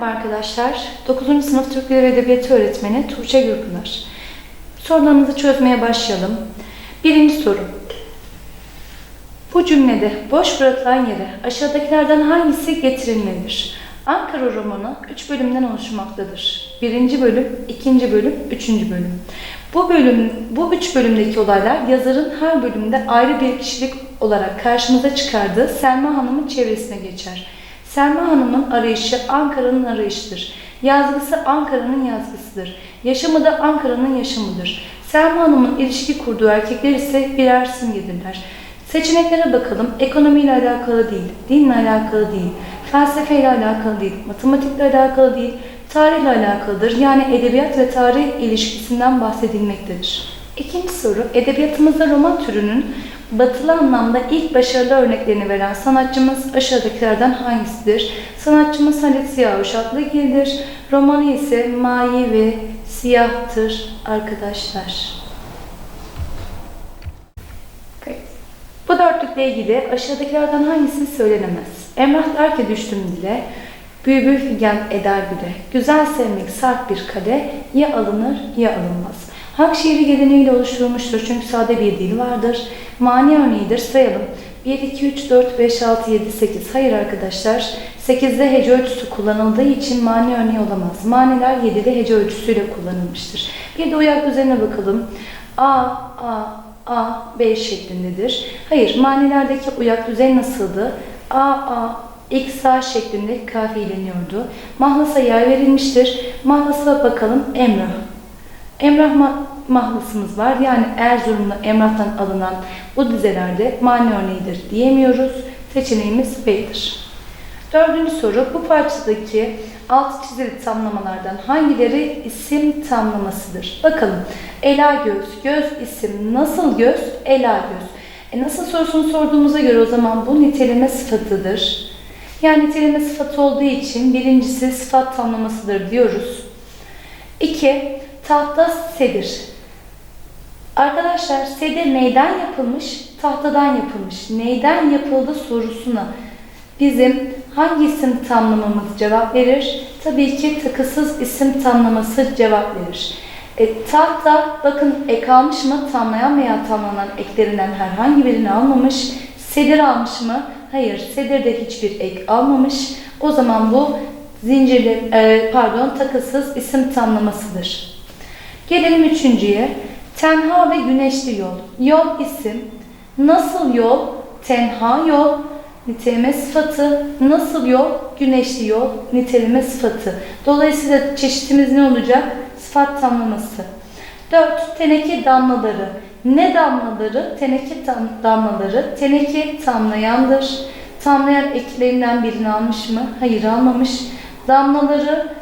Merhaba arkadaşlar. 9. sınıf Türk Dili Edebiyatı öğretmeni Tuğçe Gürpınar. Sorularımızı çözmeye başlayalım. Birinci soru. Bu cümlede boş bırakılan yere aşağıdakilerden hangisi getirilmelidir? Ankara romanı 3 bölümden oluşmaktadır. Birinci bölüm, ikinci bölüm, üçüncü bölüm. Bu bölüm, bu üç bölümdeki olaylar yazarın her bölümde ayrı bir kişilik olarak karşımıza çıkardığı Selma Hanım'ın çevresine geçer. Selma Hanım'ın arayışı Ankara'nın arayışıdır. Yazgısı Ankara'nın yazgısıdır. Yaşamı da Ankara'nın yaşamıdır. Selma Hanım'ın ilişki kurduğu erkekler ise birer simgedirler. Seçeneklere bakalım. Ekonomiyle alakalı değil, dinle alakalı değil, felsefeyle alakalı değil, matematikle alakalı değil, tarihle alakalıdır. Yani edebiyat ve tarih ilişkisinden bahsedilmektedir. İkinci soru, edebiyatımızda roman türünün batılı anlamda ilk başarılı örneklerini veren sanatçımız aşağıdakilerden hangisidir? Sanatçımız Halit Ziya Uşaklıgil'dir. Romanı ise Mayi ve Siyahtır arkadaşlar. Bu dörtlükle ilgili aşağıdakilerden hangisi söylenemez? Emrah der ki düştüm dile, bülbül figen eder bile. Güzel sevmek sert bir kale, ya alınır ya alınmaz. Halk şiiri geleneğiyle oluşturulmuştur çünkü sade bir dil vardır. Mani örneğidir sayalım. 1, 2, 3, 4, 5, 6, 7, 8. Hayır arkadaşlar. 8'de hece ölçüsü kullanıldığı için mani örneği olamaz. Maniler 7'de hece ölçüsüyle kullanılmıştır. Bir de uyak üzerine bakalım. A, A, A, B şeklindedir. Hayır, manilerdeki uyak düzeni nasıldı? A, A, X, A şeklinde kafiyeleniyordu. Mahlasa yer verilmiştir. Mahlasa bakalım Emrah. Emrah ma mahlasımız var. Yani Erzurumlu Emrah'tan alınan bu dizelerde mani örneğidir diyemiyoruz. Seçeneğimiz B'dir. Dördüncü soru. Bu parçadaki alt çizili tamlamalardan hangileri isim tamlamasıdır? Bakalım. Ela göz. Göz isim. Nasıl göz? Ela göz. E nasıl sorusunu sorduğumuza göre o zaman bu niteleme sıfatıdır. Yani niteleme sıfatı olduğu için birincisi sıfat tamlamasıdır diyoruz. 2. Tahta sedir. Arkadaşlar sedir neyden yapılmış? Tahtadan yapılmış. Neyden yapıldı sorusuna bizim hangi isim tamlamamız cevap verir? Tabii ki takısız isim tamlaması cevap verir. E, tahta bakın ek almış mı? Tamlayan veya tamlanan eklerinden herhangi birini almamış. Sedir almış mı? Hayır. Sedir de hiçbir ek almamış. O zaman bu zincirli, e, pardon takısız isim tamlamasıdır. Gelelim üçüncüye. Tenha ve güneşli yol. Yol isim. Nasıl yol? Tenha yol. Niteleme sıfatı. Nasıl yol? Güneşli yol. Niteleme sıfatı. Dolayısıyla çeşitimiz ne olacak? Sıfat tamlaması. 4. Teneke damlaları. Ne damlaları? Teneke tam, damlaları. Teneke tamlayandır. Tamlayan eklerinden birini almış mı? Hayır almamış. Damlaları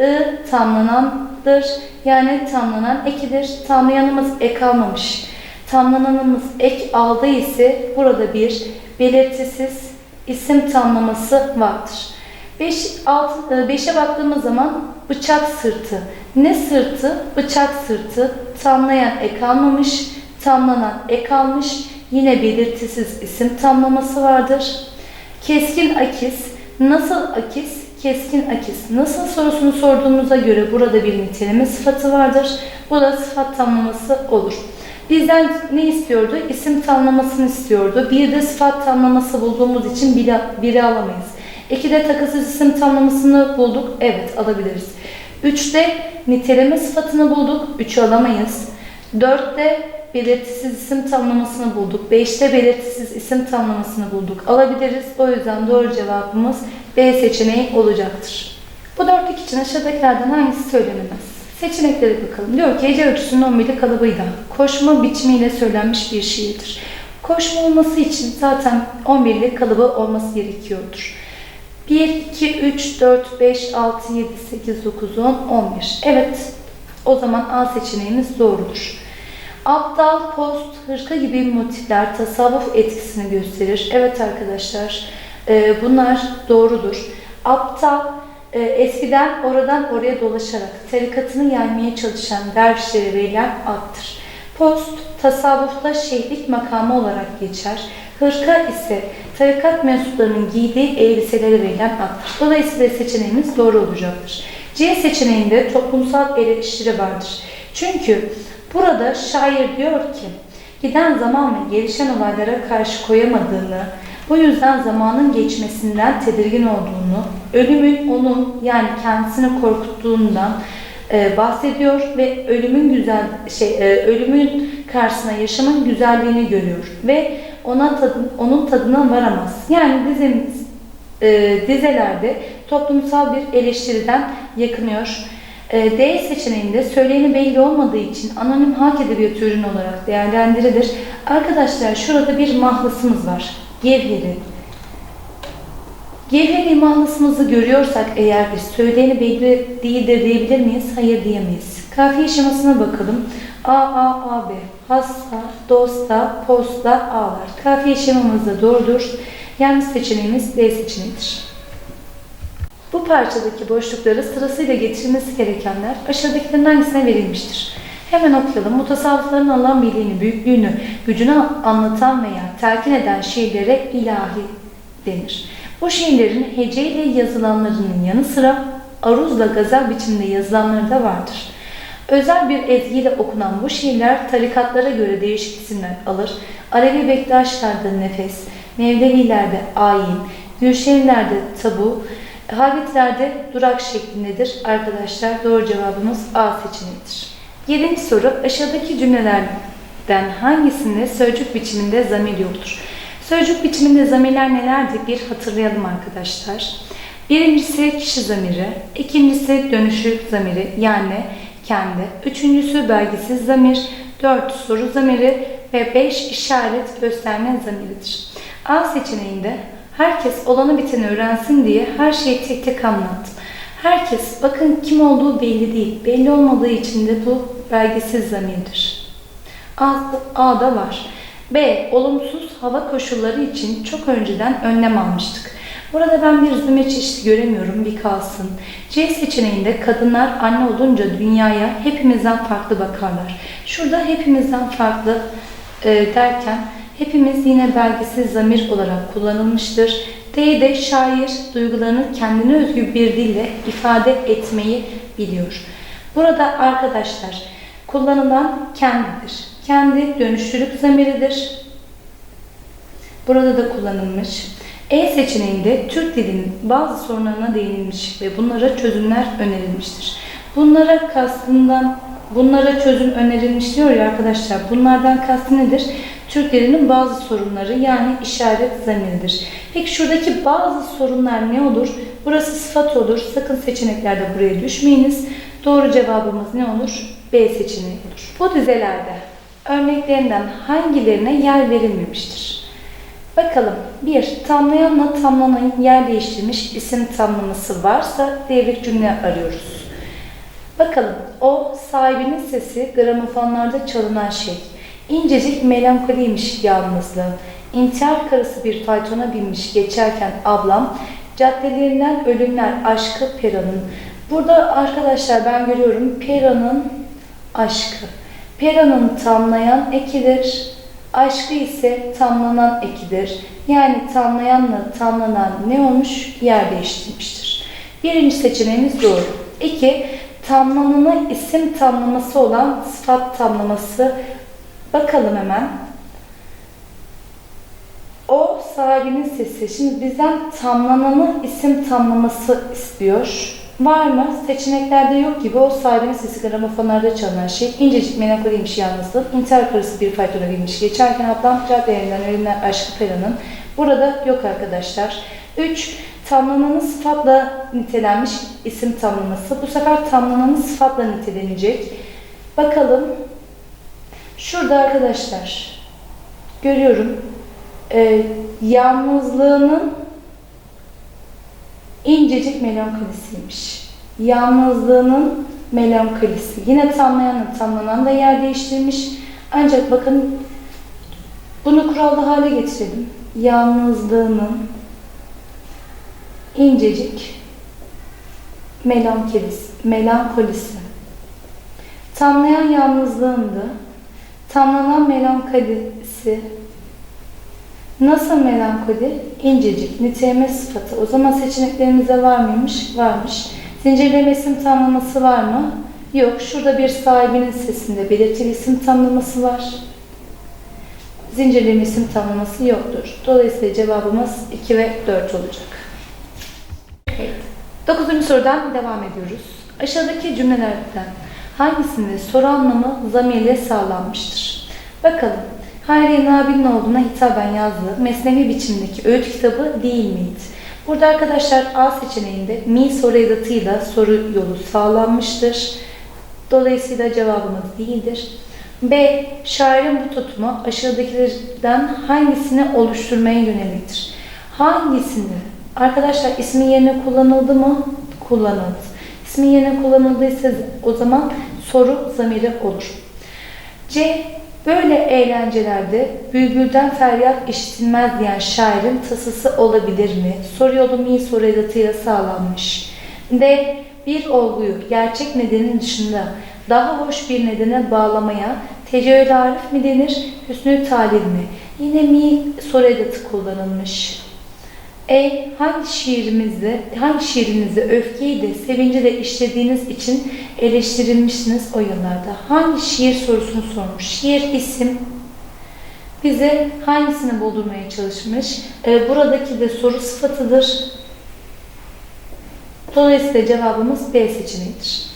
ı tamlanandır. Yani tamlanan ekidir. Tamlayanımız ek almamış. Tamlananımız ek aldı ise burada bir belirtisiz isim tamlaması vardır. 5 5'e baktığımız zaman bıçak sırtı. Ne sırtı? Bıçak sırtı. Tamlayan ek almamış, tamlanan ek almış. Yine belirtisiz isim tamlaması vardır. Keskin akis. Nasıl akis? Keskin akis. Nasıl sorusunu sorduğumuza göre burada bir niteleme sıfatı vardır. Bu da sıfat tamlaması olur. Bizden ne istiyordu? İsim tamlamasını istiyordu. Bir de sıfat tamlaması bulduğumuz için biri, alamayız. İkide takısız isim tamlamasını bulduk. Evet alabiliriz. Üçte niteleme sıfatını bulduk. Üçü alamayız. Dörtte belirtisiz isim tamlamasını bulduk. Beşte belirtisiz isim tamlamasını bulduk. Alabiliriz. O yüzden doğru cevabımız B seçeneği olacaktır. Bu dörtlük için aşağıdakilerden hangisi söylenemez? Seçeneklere bakalım. Diyor ki Ece ölçüsünün 11'li kalıbıyla koşma biçimiyle söylenmiş bir şiirdir. Koşma olması için zaten 11'li kalıbı olması gerekiyordur. 1, 2, 3, 4, 5, 6, 7, 8, 9, 10, 11. Evet, o zaman A seçeneğimiz doğrudur. Aptal, post, hırka gibi motifler tasavvuf etkisini gösterir. Evet arkadaşlar, e, bunlar doğrudur. Aptal, e, eskiden oradan oraya dolaşarak tarikatını yaymaya çalışan dervişlere verilen addır. Post, tasavvufta şeyhlik makamı olarak geçer. Hırka ise tarikat mensuplarının giydiği elbiselere verilen addır. Dolayısıyla seçeneğimiz doğru olacaktır. C seçeneğinde toplumsal eleştiri vardır. Çünkü burada şair diyor ki, giden zaman ve gelişen olaylara karşı koyamadığını, bu yüzden zamanın geçmesinden tedirgin olduğunu, ölümün onun yani kendisini korkuttuğundan e, bahsediyor ve ölümün güzel şey e, ölümün karşısına yaşamın güzelliğini görüyor ve ona tadın, onun tadına varamaz. Yani dizimiz e, dizelerde toplumsal bir eleştiriden yakınıyor. E, D seçeneğinde söyleyeni belli olmadığı için anonim halk edebiyatı ürünü olarak değerlendirilir. Arkadaşlar şurada bir mahlasımız var. Gevheri. Gevheri mahlasımızı görüyorsak eğer biz söyleyeni belli değildir diyebilir miyiz? Hayır diyemeyiz. Kafiye şemasına bakalım. A, A, A, B. Hasta, dosta, posta, ağlar. Kafiye şemamız da doğrudur. Yanlış seçeneğimiz D seçeneğidir. Bu parçadaki boşlukları sırasıyla getirilmesi gerekenler aşağıdakilerin hangisine verilmiştir? Hemen okuyalım. Mutasavvıfların Allah'ın birliğini, büyüklüğünü, gücünü anlatan veya telkin eden şiirlere ilahi denir. Bu şiirlerin heceyle yazılanlarının yanı sıra aruzla gazel biçiminde yazılanları da vardır. Özel bir ezgiyle okunan bu şiirler tarikatlara göre değişik isimler alır. Alevi Bektaşlar'da nefes, Mevlevilerde ayin, Gülşenilerde tabu, Halitlerde durak şeklindedir. Arkadaşlar doğru cevabımız A seçeneğidir. Yedinci soru aşağıdaki cümlelerden hangisinde sözcük biçiminde zamir yoktur? Sözcük biçiminde zamirler nelerdir? Bir hatırlayalım arkadaşlar. Birincisi kişi zamiri, ikincisi dönüşlük zamiri yani kendi, üçüncüsü belgisiz zamir, dört soru zamiri ve beş işaret gösterme zamiridir. A seçeneğinde herkes olanı biteni öğrensin diye her şeyi tek tek anlattım. Herkes bakın kim olduğu belli değil. Belli olmadığı için de bu belgesiz zamirdir. A, A'da var. B. Olumsuz hava koşulları için çok önceden önlem almıştık. Burada ben bir zümre çeşidi göremiyorum, bir kalsın. C seçeneğinde kadınlar anne olunca dünyaya hepimizden farklı bakarlar. Şurada hepimizden farklı e, derken hepimiz yine belgesiz zamir olarak kullanılmıştır. D'de şair duygularını kendine özgü bir dille ifade etmeyi biliyor. Burada arkadaşlar kullanılan kendidir. Kendi dönüştürük zamiridir. Burada da kullanılmış. E seçeneğinde Türk dilinin bazı sorunlarına değinilmiş ve bunlara çözümler önerilmiştir. Bunlara kastından bunlara çözüm önerilmiş diyor ya arkadaşlar. Bunlardan kastı nedir? Türk dilinin bazı sorunları yani işaret zamiridir. Peki şuradaki bazı sorunlar ne olur? Burası sıfat olur. Sakın seçeneklerde buraya düşmeyiniz. Doğru cevabımız ne olur? B seçeneği olur. Bu dizelerde örneklerinden hangilerine yer verilmemiştir? Bakalım. 1. Tamlayanla tamlanan yer değiştirmiş isim tamlaması varsa devrik cümle arıyoruz. Bakalım. O sahibinin sesi gramofonlarda çalınan şey. İncecik melankoliymiş yalnızlığı. İntihar karısı bir faytona binmiş geçerken ablam caddelerinden ölümler aşkı Pera'nın. Burada arkadaşlar ben görüyorum Pera'nın aşkı. Pera'nın tamlayan ekidir. Aşkı ise tamlanan ekidir. Yani tamlayanla tamlanan ne olmuş? Yer değiştirmiştir. Birinci seçeneğimiz doğru. İki, tamlananı isim tamlaması olan sıfat tamlaması. Bakalım hemen. O sahibinin sesi. Şimdi bizden tamlananı isim tamlaması istiyor. Var mı? Seçeneklerde yok gibi o sahibinin sesi gramofonlarda çalınan şey. İncecik melankoliymiş yalnızlık. İntihar karısı bir faytona binmiş. Geçerken ablam caddelerinden ölümler aşkı Pera'nın. Burada yok arkadaşlar. 3. Tamlananın sıfatla nitelenmiş isim tamlaması. Bu sefer tamlananın sıfatla nitelenecek. Bakalım. Şurada arkadaşlar görüyorum. Ee, yalnızlığının incecik melankolisiymiş. Yalnızlığının melankolisi. Yine tamlayanın tamlanan da yer değiştirmiş. Ancak bakın bunu kurallı hale getirelim. Yalnızlığının incecik melankolisi. melankolisi. Tamlayan yalnızlığındı. Tamlanan melankolisi. Nasıl melankoli? İncecik, niteleme sıfatı. O zaman seçeneklerimizde var mıymış? Varmış. Zincirleme isim tamlaması var mı? Yok. Şurada bir sahibinin sesinde belirtili isim tamlaması var. Zincirleme isim tamlaması yoktur. Dolayısıyla cevabımız 2 ve 4 olacak. Evet. Dokuzuncu sorudan devam ediyoruz. Aşağıdaki cümlelerden hangisinde soru anlamı zamirle sağlanmıştır? Bakalım. Hayriye Nabil'in hitaben yazdığı mesnevi biçimdeki öğüt kitabı değil miydi? Burada arkadaşlar A seçeneğinde mi soru edatıyla soru yolu sağlanmıştır. Dolayısıyla cevabımız değildir. B. Şairin bu tutumu aşağıdakilerden hangisini oluşturmaya yöneliktir? Hangisini? Arkadaşlar ismi yerine kullanıldı mı? Kullanıldı. İsmi yerine kullanıldıysa o zaman soru zamiri olur. C. Böyle eğlencelerde bülbülden feryat işitilmez diyen şairin tasası olabilir mi? Soru yolu mi soru edatıyla sağlanmış. D. Bir olguyu gerçek nedenin dışında daha hoş bir nedene bağlamaya tecrübeli arif mi denir, hüsnü talil mi? Yine mi soru edatı kullanılmış. E. Hangi şiirimizde, hangi şiirinizde öfkeyi de sevinci de işlediğiniz için eleştirilmişsiniz o yıllarda? Hangi şiir sorusunu sormuş. Şiir isim bize hangisini buldurmaya çalışmış? E, buradaki de soru sıfatıdır. Dolayısıyla cevabımız B seçeneğidir.